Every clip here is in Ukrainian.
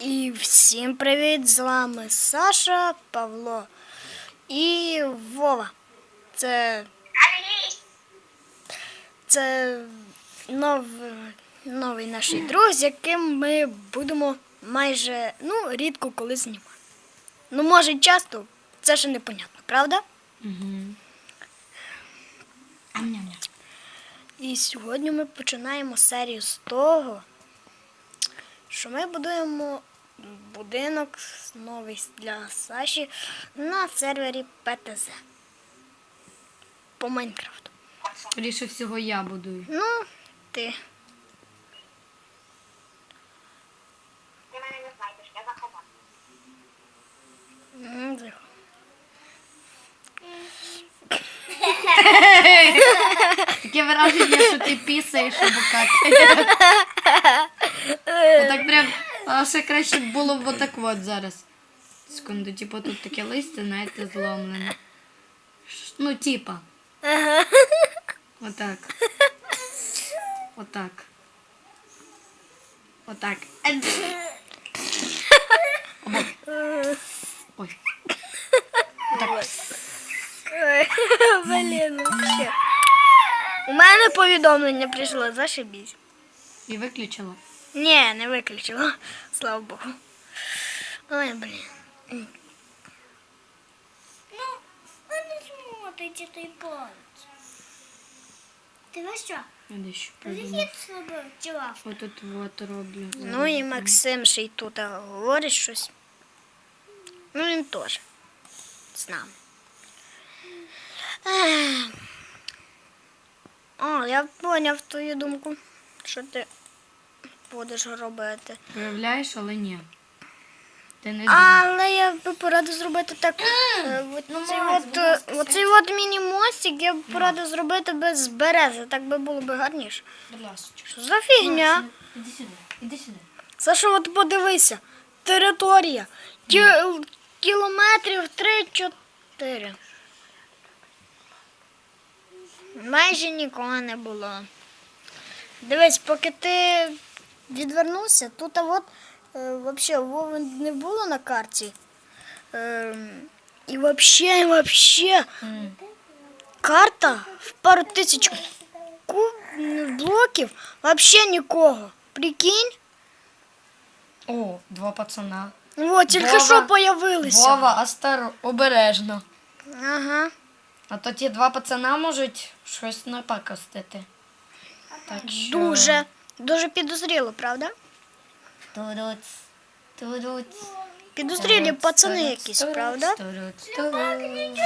І всім привіт! З вами Саша, Павло і Вова. Це, це нов, новий наш друг, з яким ми будемо майже ну, рідко коли знімати. Ну, може, часто, це ще непонятно, правда? Угу. І сьогодні ми починаємо серію з того, що ми будуємо будинок новий для Саші на сервері ПТЗ по Майнкрафту. Скоріше всього я будую. Ну, ти. Ти мене не знайдеш, я заховав. Таке враження, що ти пісаєш або. Отак прям, а ще краще б було б отак от зараз. Секунду, типу тут таке листя, знаєте, зломлене. Ну, типа. Отак. Отак. Отак. Або. Ой. Ой, Блін, вообще. У мене повідомлення прийшло, зашибісь. І виключила. Ні, не виключила. Слава Богу. Ой, блін. Ну, ви не смотрите той палець. Ти ви що? Я дещо придумав. Захід себе. Отут роблю. Ну і Максим ще й тут говорить щось. Ну він теж з нами. Ех. О, я поняв твою думку, що ти будеш робити. Виявляєш, але ні. Ти не Але я би порадив зробити так. е, Оцей от, е, оцей от міні-мостик я б порадив зробити без берези, так би було б гарніше. Будь ласка. Що за фігня? Іди сюди, іди сюди. Саша, от подивися. Територія. Кі- кілометрів 3-4. Майже нікого не було. Дивись, поки ти відвернувся, тут а от е, вообще Вови не було на карті. Е, і вообще, і вообще, карта в пару тисяч ку- блоків, вообще нікого. Прикинь? О, два пацана. От, тільки Вова. що появилися. Вова, Астар, обережно. Ага. А то ті два пацана можуть щось напакостити. Так що... Дуже, дуже підозріло, правда? Туруц. Підозрілі пацани якісь, правда? туруц, туруц.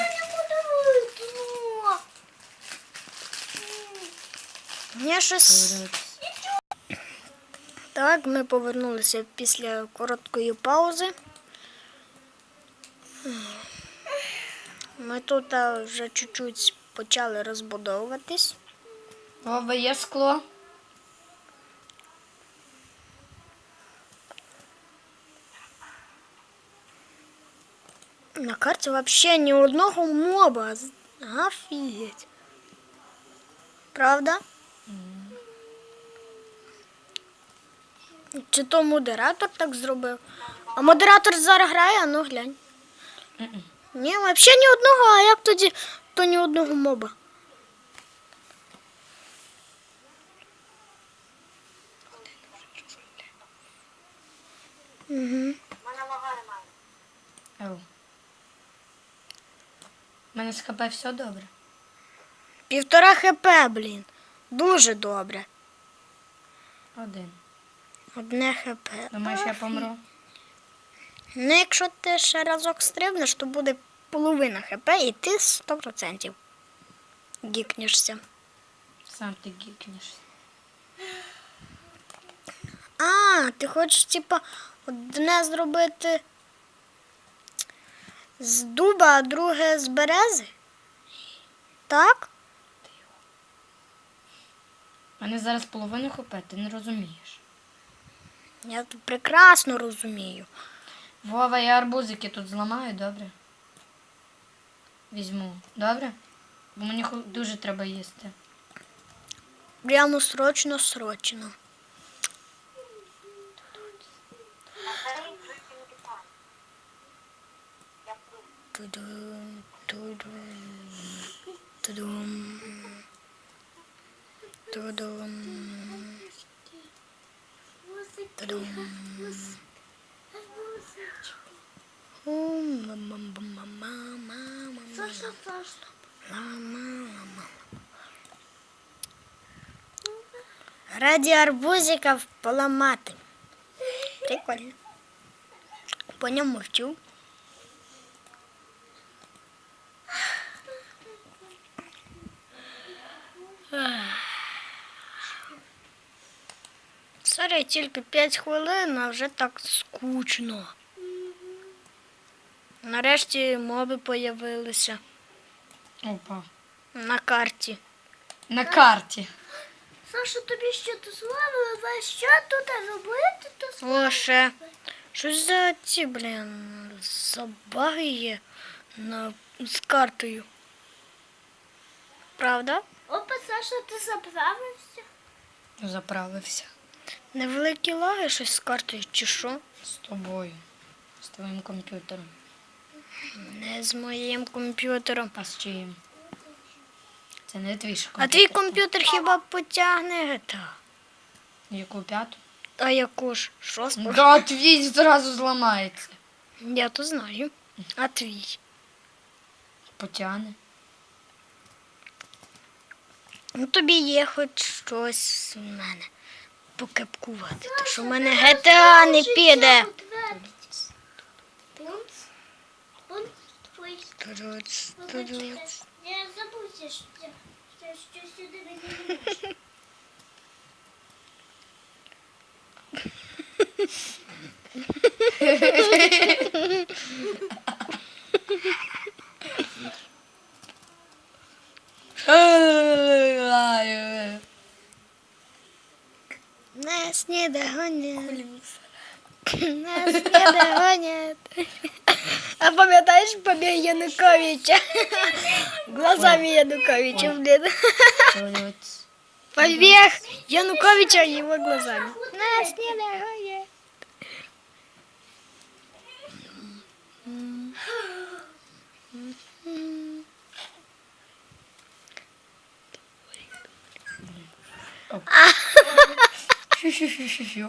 Я щось. Так, ми повернулися після короткої паузи. Ми тут а, вже чуть-чуть почали розбудовуватись. Вова, є скло? Карті взагалі ні одного моба. Офігеть. Правда? Чи то модератор так зробив? А модератор зараз грає, а ну глянь. Ні, взагалі ні одного, а як тоді то ні одного моба. Угу. У мене лага немає. У мене з ХП все добре. Півтора хп, блін. Дуже добре. Один. Одне хп. Думаєш, я помру? Ну, якщо ти ще разок стрибнеш, то буде половина хп і ти 100% гікнешся. Сам ти гікнешся. А, ти хочеш, типа, одне зробити з дуба, а друге з берези? Так? Мене зараз половина ХП, ти не розумієш. Я тут прекрасно розумію. Вова, я арбузики тут зламаю, добре? Візьму, добре? Бо мені дуже треба їсти. Прямо срочно, срочно. Мам, мам, мам. Саша, Саша. Лама, лама. Ради арбузиков поломати. Прикольно. По ньому вчу. Сорі, тільки 5 хвилин, а вже так скучно. Нарешті моби появилися Опа. на карті. На карті. Саша, тобі що дозволили? Що тут робити? То О, ще. Щось за ці, блін, забаги є на, з картою. Правда? Опа, Саша, ти заправився? Заправився. Невеликі лаги щось з картою, чи що? З тобою. З твоїм комп'ютером. Не з моїм комп'ютером. А з чиїм? Це не твій ж А твій комп'ютер хіба потягне GTA? Яку п'яту? А яку ж? Шосту? Да, твій зразу зламається. Я то знаю. А твій? Потягне. Ну тобі є хоч щось у мене покепкувати. То що в мене GTA не піде. Вибачте. туруц. Я забувся, що, що, що сюди мені не можна. Не Нас Не догонят. А пам'ятаєш побіг Януковича? Глазами Януковича, блін. Побіг Януковича его глазами. Нас Не снідагонять. Фю-фю-фю-фю-фю.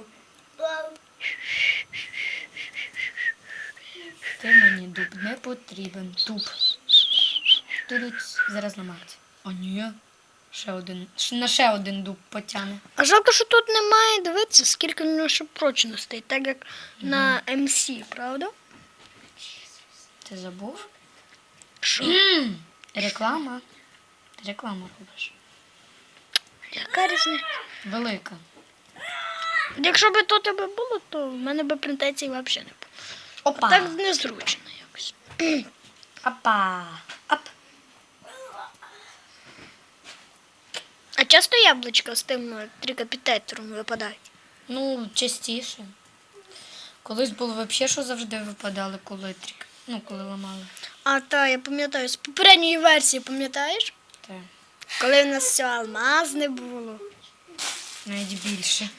Ти мені дуб не потрібен. Дуб. Туруц. Зараз ламається. А ні. Ще один. На ще один дуб потягне. А жалко, що тут немає дивитися, скільки в нього ще прочностей, так як на МС, правда? Ти забув? Що? Реклама. Ти рекламу робиш. Яка різниця? Велика. Якщо б то тебе було, то в мене б претензій взагалі не було. Опа. Так незручно якось. Опа. Оп. А часто яблучка з тим е, трикапітетором випадають? Ну, частіше. Колись було взагалі, що завжди випадали, коли трік. Ну, коли ламали. А та я пам'ятаю, з попередньої версії, пам'ятаєш? Так. Коли в нас все алмазне було. Навіть більше.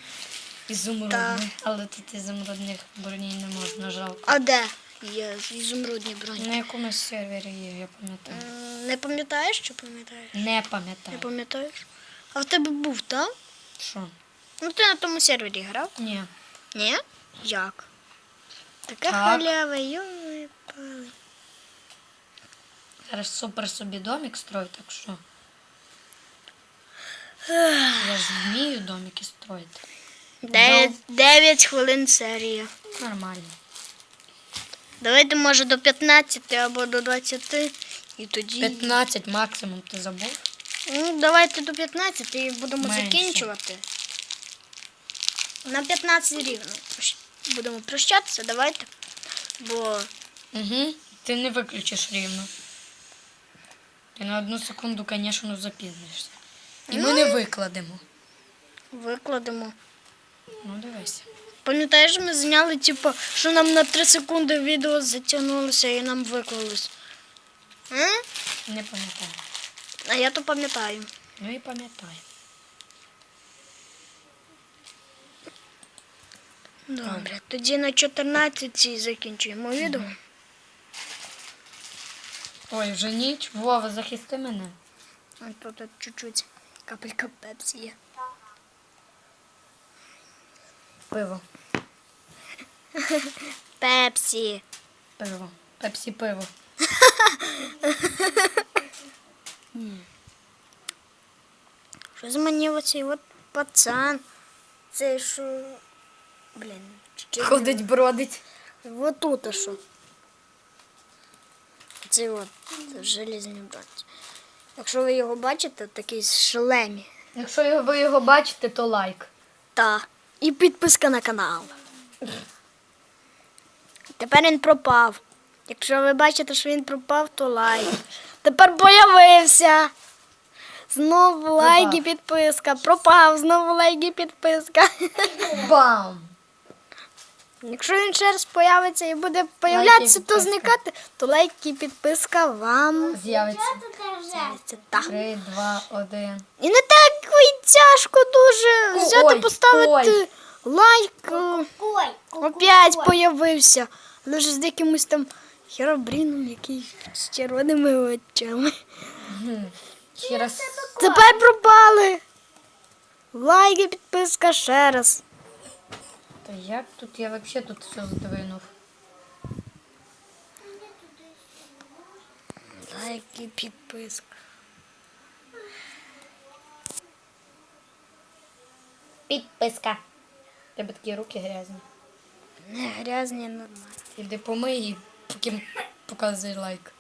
Ізумрудних. Але тут ізумрудних броній не можна, жалко. А де є ізумрудні броні? На якомусь сервері є, я пам'ятаю. Не пам'ятаєш чи пам'ятаєш? Не пам'ятаю. Не пам'ятаєш? А в тебе був, так? Що? Ну ти на тому сервері грав? Ні. Ні? Як? Така Так. халява, йой пали. Зараз супер собі домик строю, так що. Я ж вмію домики строїти. Дев'ять, дев'ять хвилин серія. Нормально. Давайте, може, до 15 або до 20 і тоді. 15 максимум ти забув? Ну, давайте до 15 і будемо Менше. закінчувати. На 15 рівно. Будемо прощатися, давайте. Бо Угу. Ти не виключиш рівно. Ти на одну секунду, звісно, запізнишся. І ми не викладемо. викладемо. Ну, дивися. Пам'ятаєш, ми зняли, типу, що нам на 3 секунди відео затягнулося і нам виклалось. М? Не пам'ятаю. А я то пам'ятаю. Ну і пам'ятаю. Добре, тоді на 14 закінчуємо відео. Ой, вже ніч. Вова, захисти мене. Тут чуть-чуть капелька пепсі є. Пиво. Пепсі. Пиво. Пепсі пиво. Щось мені оцей от пацан. Це що. Блін, Ходить, бродить. Вот тут а що. Це от железні братці. Якщо ви його бачите, такий з шлемі. Якщо ви його бачите, то лайк. Та. І підписка на канал. Тепер він пропав. Якщо ви бачите, що він пропав, то лайк. Тепер появився. Знову лайк і підписка. Пропав, знову лайк і підписка. Бам! Якщо він ще раз появиться і буде появлятися, то зникати, то лайк і підписка вам. З'явиться. Це так. Три, два, один. І не так і тяжко дуже взяти, Ой, поставити ой. лайк. е, Ой, Опять появився. Але вже з якимось там херобріном, який з червоними очами. Ще раз. Тепер пропали. Лайк і підписка ще раз. Та як тут я взагалі тут все здвинув? Лайк і підписка. Підписка. Тебе такі руки грязні. Не грязні нормально. Іди помий і поки показуй лайк.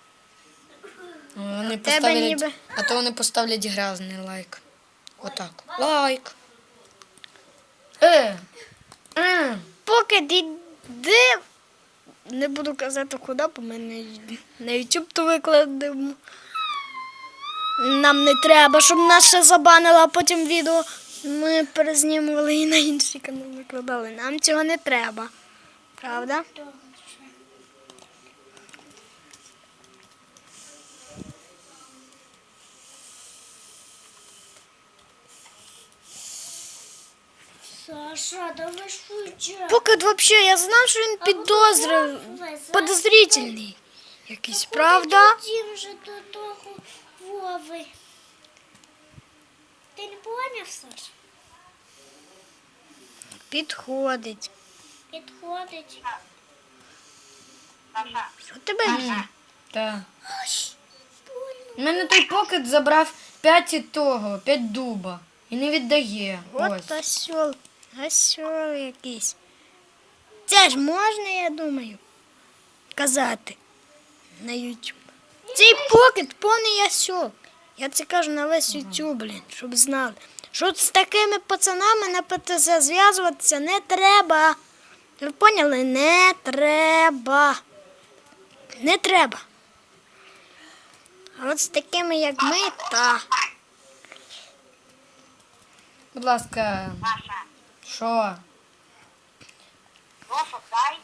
Вони поставлять, ніби. а то вони поставлять грязний лайк. Отак. Лайк. Е. Е. Поки йди, не буду казати куди, бо ми не на YouTube то викладемо. Нам не треба, щоб нас ще забанили, а потім відео ми перезнімували і на інший канал викладали. Нам цього не треба. Правда? Саша, давай швидше. Поки взагалі я знав, що він підозрив, подозрительний. Якийсь, правда? Дім вже до того Вови. Ти не поняв, Саш? Підходить. Підходить. Що тебе б'є? Так. У мене той покет забрав 5 того, 5 дуба. І не віддає. От Ось. осьол, осьол якийсь. Це ж можна, я думаю, казати на YouTube. Цей покет повний осьол. Я це кажу на весь YouTube, блін, щоб знали. Що з такими пацанами на ПТЗ зв'язуватися не треба. Ви поняли? Не треба. Не треба. А от з такими, як ми, та. Будь ласка. Що? Вофа, дай.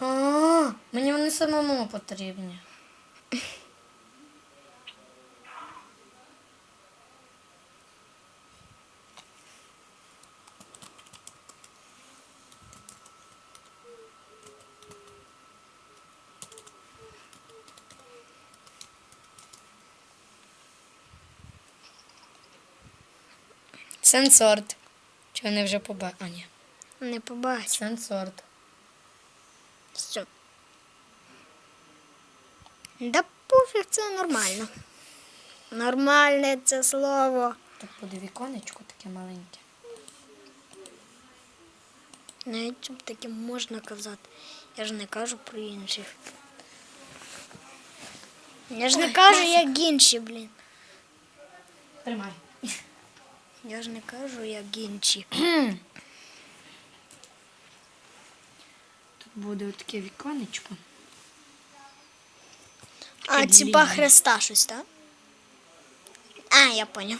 А, мені вони самому потрібні. Сенсорт. Чи вони вже побачили? А, ні. Не побачу. Сенсорт. Все. Да пофіг, це нормально. Нормальне це слово. Тут буде віконечко таке маленьке. На YouTube таке можна казати. Я ж не кажу про інших. Я ж не кажу, як інші, блін. Тримай. Я ж не кажу, як інші. Тут буде таке віконечко. А, типа Христа щось, так? А, я поняв.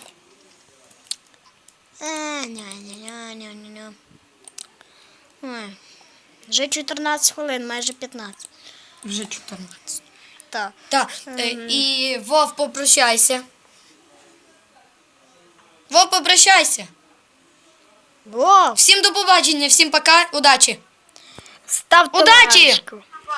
Ой. Вже 14 хвилин, майже 15. Вже 14. Так. Так, е, і Вов, попрощайся. Вов, попрощайся. Вов. Всім до побачення, всім пока, удачі! ставте Удачі! лайчку.